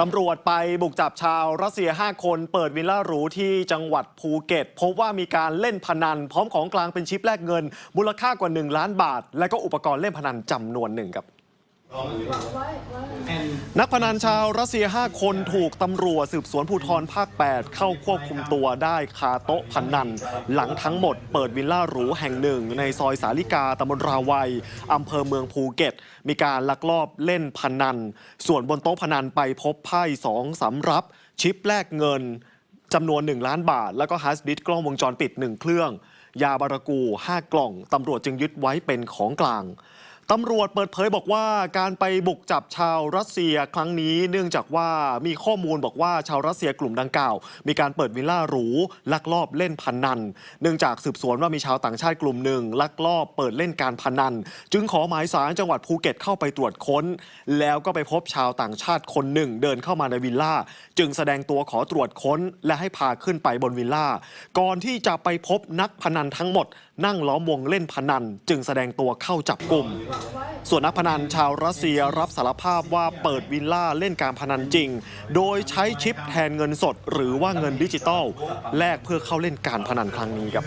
ตำรวจไปบุกจับชาวรัสเซีย 5 คน เปิดวิลล่าหรูที่จังหวัดภูเก็ต พบว่ามีการเล่นพนัน พร้อมของกลางเป็นชิปแลกเงิน มูลค่ากว่า 1 ล้านบาท และก็อุปกรณ์เล่นพนันจำนวนหนึ่งครับ นักพนันชาวรัสเซีย 5 คนถูกตำรวจสืบสวนภูธรภาค 8 เข้าควบคุมตัวได้คาโต๊ะพนัน หลังทั้งหมดเปิดวิลล่าหรูแห่งหนึ่ง ในซอยสาลิกาตำบลราวัยอำเภอเมืองภูเก็ต มีการลักลอบเล่นพนัน ส่วนบนโต๊ะพนันไปพบไพ่สองสำรับ ชิปแลกเงินจำนวน 1 ล้านบาท แล้วก็ฮาร์ดดิสก์กล้องวงจรปิด 1 เครื่อง ยาบารากู 5 กล่องตำรวจจึงยึดไว้เป็นของกลาง ตำรวจเปิดเผยบอกว่าการไปบุกจับชาวรัสเซียครั้งนี้ เนื่องจากว่ามีข้อมูลบอกว่าชาวรัสเซียกลุ่มดังกล่าว มีการเปิดวิลล่าหรูลักลอบเล่นพนัน เนื่องจากสืบสวนว่ามีชาวต่างชาติกลุ่มหนึ่งลักลอบเปิดเล่นการพนัน จึงขอหมายสารจังหวัดภูเก็ตเข้าไปตรวจค้น แล้วก็ไปพบชาวต่างชาติคนหนึ่ง เดินเข้ามาในวิลล่า จึงแสดงตัวขอตรวจค้น และให้พาขึ้นไปบนวิลล่า ก่อนที่จะไปพบนักพนันทั้งหมด นั่งล้อมวงเล่นพนัน จึงแสดงตัวเข้าจับกลุ่มส่วนนักพนันชาวรัสเซียรับสารภาพว่าเปิดวิลล่าเล่นการพนันจริง โดยใช้ชิปแทนเงินสด หรือว่าเงินดิจิตอลแลกเพื่อเข้าเล่นการพนันครั้งนี้ครับ